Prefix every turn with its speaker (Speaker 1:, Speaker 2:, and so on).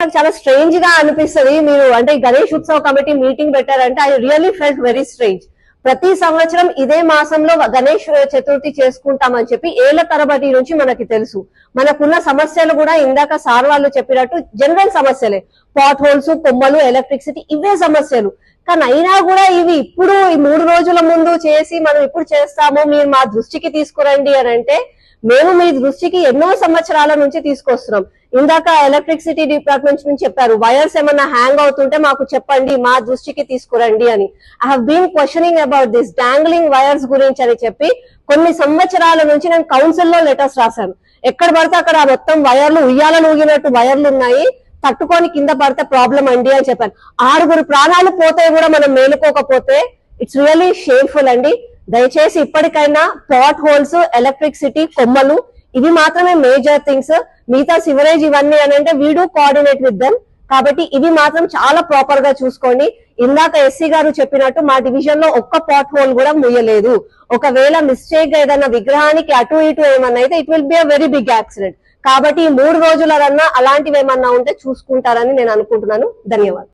Speaker 1: నాకు చాలా స్ట్రేంజ్గా అనిపిస్తది. మీరు అంటే గణేష్ ఉత్సవ కమిటీ మీటింగ్ పెట్టారంటే I really felt very strange ప్రతి సంవత్సరం ఇదే మాసంలో గణేష్ చతుర్థి చేసుకుంటామని చెప్పి ఏళ్ళ తరబడి నుంచి మనకి తెలుసు. మనకున్న సమస్యలు కూడా ఇందాక సార్ వాళ్ళు చెప్పినట్టు జనరల్ సమస్యలే. పాట్ హోల్స్ కొమ్మలు ఎలక్ట్రిసిటీ ఇవే సమస్యలు. కానీ అయినా కూడా ఇవి ఇప్పుడు ఈ మూడు రోజుల ముందు చేసి మనం ఇప్పుడు చేస్తాము మీరు మా దృష్టికి తీసుకురండి అని అంటే మేము మీ దృష్టికి ఎన్నో సంవత్సరాల నుంచి తీసుకొస్తున్నాం. ఇందాక ఎలక్ట్రిసిటీ డిపార్ట్మెంట్ నుంచి చెప్పారు వైర్స్ ఏమన్నా హ్యాంగ్ అవుతుంటే మాకు చెప్పండి మా దృష్టికి తీసుకురండి అని. I have been questioning about this dangling wires గురించి అని చెప్పి కొన్ని సంవత్సరాల నుంచి నేను కౌన్సిల్లో లెటర్స్ రాశాను. ఎక్కడ పడితే అక్కడ మొత్తం వైర్లు ఉయ్యాలను ఊగినట్టు వైర్లు ఉన్నాయి తట్టుకొని కింద పడితే ప్రాబ్లం అండి అని చెప్పాను. ఆరుగురు ప్రాణాలు పోతే కూడా మనం మేలుకోకపోతే ఇట్స్ రియల్లీ షేమ్ఫుల్ అండి. దయచేసి ఇప్పటికైనా పాట్ హోల్స్ ఎలక్ట్రిసిటీ కొమ్మలు ఇవి మాత్రమే మేజర్ థింగ్స్ మిగతా సివరేజ్ ఇవన్నీ అని అంటే వీడు కోఆర్డినేట్ విత్ దెమ్ కాబట్టి ఇవి మాత్రం చాలా ప్రాపర్గా చూసుకోండి. ఇందాక ఎస్సీ గారు చెప్పినట్టు మా డివిజన్లో ఒక్క పాట్ హోల్ కూడా ముయ్యలేదు ఒకవేళ మిస్టేక్గా ఏదైనా విగ్రహానికి అటు ఇటు ఏమన్నా అయితే it will be a very big accident కాబట్టి ఈ మూడు రోజులన్నా అలాంటివి ఏమన్నా ఉంటే చూసుకుంటారని నేను అనుకుంటున్నాను. ధన్యవాదాలు.